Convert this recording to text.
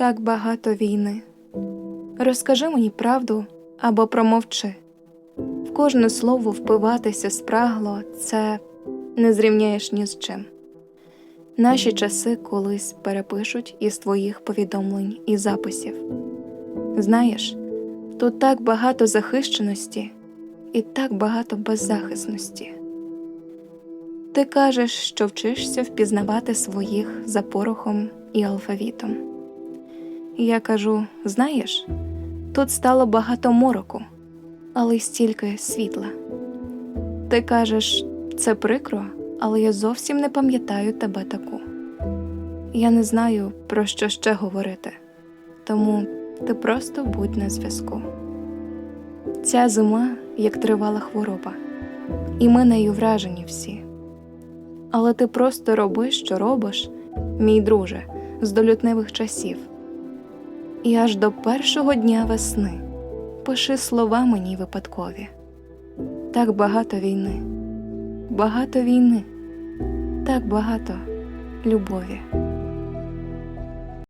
Так багато війни. Розкажи мені правду або промовчи. В кожне слово впиватися спрагло це не зрівняєш ні з чим. Наші часи колись перепишуть із твоїх повідомлень і записів. Знаєш, тут так багато захищеності і так багато беззахисності. Ти кажеш, що вчишся впізнавати своїх за порохом і алфавітом. Я кажу: знаєш, тут стало багато мороку, але й стільки світла. Ти кажеш, це прикро, але я зовсім не пам'ятаю тебе таку. Я не знаю, про що ще говорити, тому ти просто будь на зв'язку. Ця зима як тривала хвороба, і ми нею вражені всі. Але ти просто роби, що робиш, мій друже, з долютневих часів. І аж до першого дня весни пиши слова мені випадкові. Так багато війни, багато війни, так багато любові.